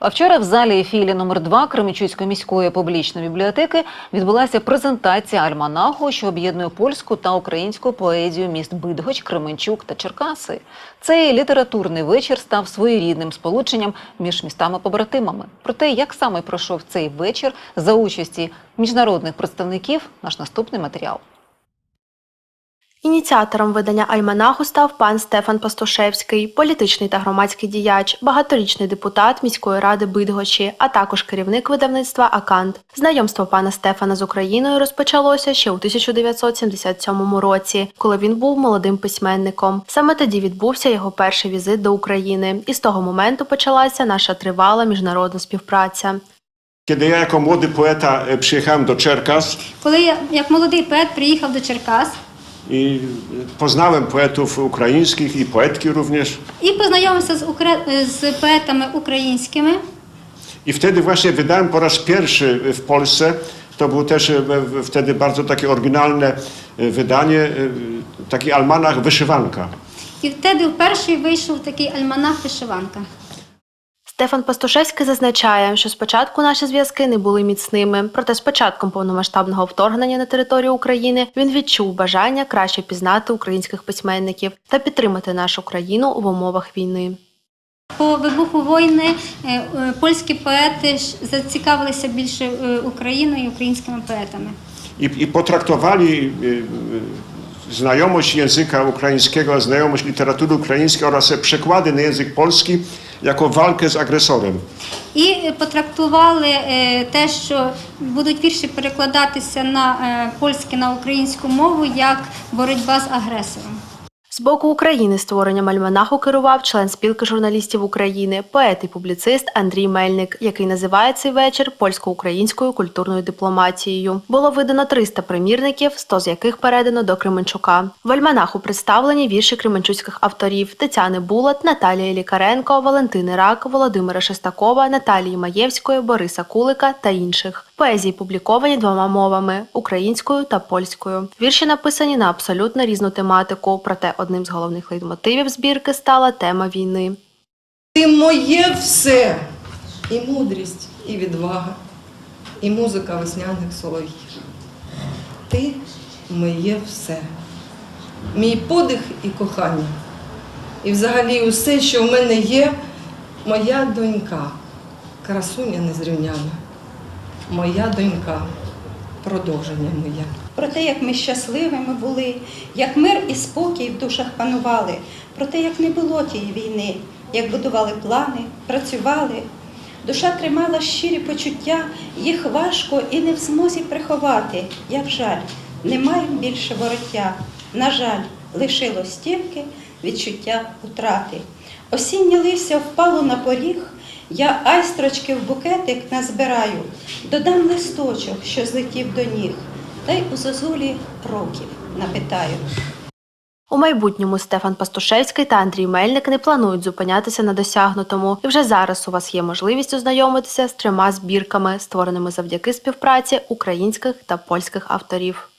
А вчора в залі філії номер 2 Кременчуцької міської публічної бібліотеки відбулася презентація альманаху, що об'єднує польську та українську поезію міст Бидгоч, Кременчук та Черкаси. Цей літературний вечір став своєрідним сполученням між містами-побратимами. Про те, як саме пройшов цей вечір за участі міжнародних представників, наш наступний матеріал. Ініціатором видання альманаху став пан Стефан Пастушевський, політичний та громадський діяч, багаторічний депутат міської ради Бидгочі, а також керівник видавництва Акант. Знайомство пана Стефана з Україною розпочалося ще у 1977 році, коли він був молодим письменником. Саме тоді відбувся його перший візит до України, і з того моменту почалася наша тривала міжнародна співпраця. Ja jako młody poeta e, przyjechałem do Czerkas Коли я як молодий поет приїхав до Черкас i poznałem poetów ukraińskich i poetki również. і познайомився з, укра- з поетами українськими, I wtedy właśnie wydałem po raz pierwszy w Polsce, to było też e, w- wtedy bardzo takie oryginalne e, wydanie, e, taki almanach Wyszywanka. і вtedy вперше вийшов такий альманах Вишиванка. Стефан Пастушевський зазначає, що спочатку наші зв'язки не були міцними, проте з початком повномасштабного вторгнення на територію України він відчув бажання краще пізнати українських письменників та підтримати нашу країну в умовах війни. По вибуху війни е, е, польські поети зацікавилися більше е, Україною і українськими поетами. Potraktowali e, e, znajomość języka ukraińskiego, znajomość literatury ukraińskiej oraz przekłady na język polski jako walkę z agresorem. І потрактували е, те, що будуть вірші перекладатися на е, польське на українську мову як боротьба з агресором. З боку України створенням альманаху керував член спілки журналістів України, поет і публіцист Андрій Мельник, який називає цей вечір польсько-українською культурною дипломатією. Було видано 300 примірників, 100 з яких передано до Кременчука. В альманаху представлені вірші кременчуцьких авторів Тетяни Булат, Наталії Лікаренко, Валентини Рак, Володимира Шестакова, Наталії Маєвської, Бориса Кулика та інших. Поезії публіковані двома мовами українською та польською. Вірші написані на абсолютно різну тематику, проте одним з головних лейтмотивів збірки стала тема війни. Ти моє все. І мудрість, і відвага, і музика весняних солов'їв. Ти моє все. Мій подих і кохання. І взагалі усе, що в мене є, моя донька, красуня незрівняна. Моя донька, продовження моє. про те, як ми щасливими були, як мир і спокій в душах панували, про те, як не було тієї війни, як будували плани, працювали. Душа тримала щирі почуття, їх важко і не в змозі приховати. Як жаль, немає більше вороття. На жаль, лишилось тільки відчуття утрати. Осіннє листя впало на поріг, я айстрочки в букетик назбираю, додам листочок, що злетів до ніг, та й у зозулі років напитаю. У майбутньому Стефан Пастушевський та Андрій Мельник не планують зупинятися на досягнутому, і вже зараз у вас є можливість ознайомитися з трьома збірками, створеними завдяки співпраці українських та польських авторів.